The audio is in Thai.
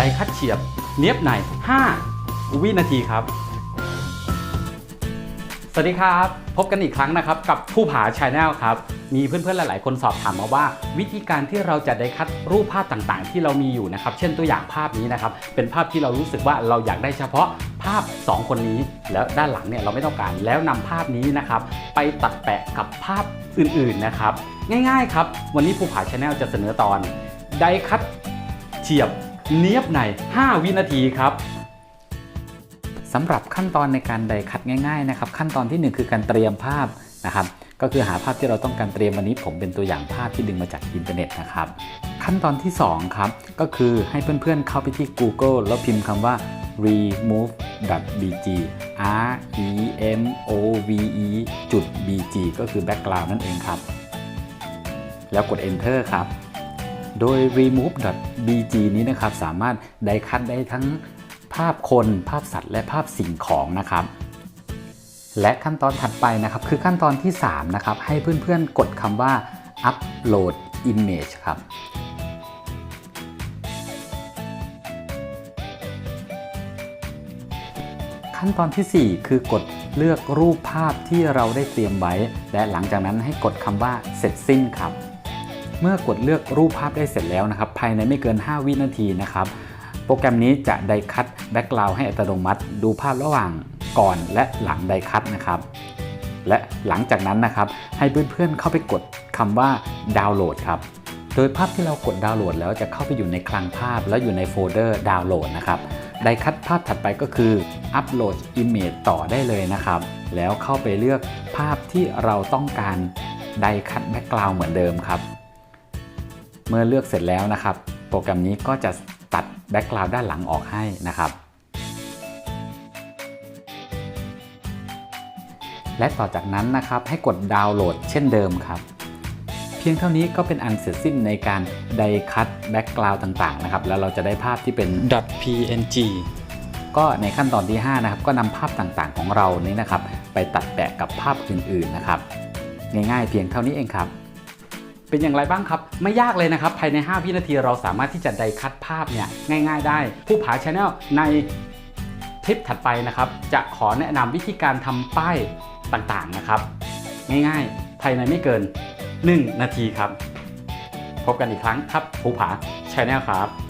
ดคัดเฉียบ เนียบใน5 วินาทีครับ สวัสดีครับ พบกันอีกครั้งนะครับ กับผู้ผาชาแนลครับ มีเพื่อนๆหลาย ๆ คนสอบถามมาว่า วิธีการที่เราจะได้คัดรูปภาพต่างๆ ที่เรามีอยู่นะครับ เช่นตัวอย่างภาพนี้นะครับ เป็นภาพที่เรารู้สึกว่าเราอยากได้เฉพาะภาพ 2 คนนี้ แล้วด้านหลังเนี่ยเราไม่ต้องการแล้วนำภาพนี้นะครับ ไปตัดแปะกับภาพอื่นๆนะครับ ง่ายๆครับ วันนี้ผู้ผาชาแนลจะเสนอตอน ได้คัดเฉียบ เนียบใน 5 วินาทีครับสำหรับขั้นตอนในการไดคัดง่ายๆนะครับขั้นตอนทีหนึ่1 คือการเตรียมภาพนะครับก็คือหาภาพที่เราต้องการเตรียมวันนี้ผมเป็นตัวอย่างภาพที่ดึงมาจากอินเทอร์เน็ตนะครับขั้นตอนที่ 2 ครับ ก็คือให้เพื่อนๆเข้าไปที่ Google แล้วพิมพ์คำว่า remove.bg r e m o v e จุด bg ก็คือ background นั่นเองครับ แล้วกด enter ครับ โดย remove.bg นี้นะครับสามารถไดคัดได้ทั้งภาพคน ภาพสัตว์ และภาพสิ่งของนะครับ และขั้นตอนถัดไปนะครับคือขั้นตอนที่3นะครับให้เพื่อนๆกดคำว่า upload image ครับขั้นตอนทีสี่4 คือกดเลือกรูปภาพที่เราได้เตรียมไว้ และหลังจากนั้นให้กดคำว่าเสร็จสิ้นครับ เมื่อกดเลือกรูปภาพได้เสร็จแล้วนะครับ ภายในไม่เกิน 5 วินาทีนะครับ โปรแกรมนี้จะไดคัดแบ็กกราวให้อัตโนมัติ ดูภาพระหว่างก่อนและหลังไดคัดนะครับ และหลังจากนั้นนะครับ ให้เพื่อนๆเข้าไปกดคำว่าดาวน์โหลดครับ โดยภาพที่เรากดดาวน์โหลดแล้วจะเข้าไปอยู่ในคลังภาพ แล้วอยู่ในโฟลเดอร์ดาวน์โหลดนะครับไดคัดภาพถัดไปก็คืออัปโหลด Image ต่อได้เลยนะครับ แล้วเข้าไปเลือกภาพที่เราต้องการไดคัดแบ็กกราวเหมือนเดิมครับ เมื่อเลือกเสร็จแล้วนะครับ โปรแกรมนี้ก็จะตัดแบ็กกราวด์ด้านหลังออกให้นะครับ และต่อจากนั้นนะครับให้กดดาวน์โหลดเช่นเดิมครับ เพียงเท่านี้ก็เป็นอันเสร็จสิ้นในการไดคัดแบ็กกราวด์ต่างๆนะครับ แล้วเราจะได้ภาพที่เป็น .png ก็ในขั้นตอนที่ 5 นะครับ ก็นำภาพต่างๆของเรานี้นะครับ ไปตัดแปะกับภาพอื่นๆนะครับ ง่ายๆเพียงเท่านี้เองครับ เป็นอย่างไรบ้างครับ ไม่ยากเลยนะครับ ภายใน 5 วินาทีเราสามารถที่จะไดคัดภาพเนี่ยง่าย ๆ ได้ ผู้ผาชาแนลในคลิปถัดไปนะครับ จะขอแนะนำวิธีการทำป้ายต่างๆนะครับ ง่ายๆ ภายในไม่เกิน 1 นาทีครับ พบกันอีกครั้งครับผู้ผาชาแนลครับ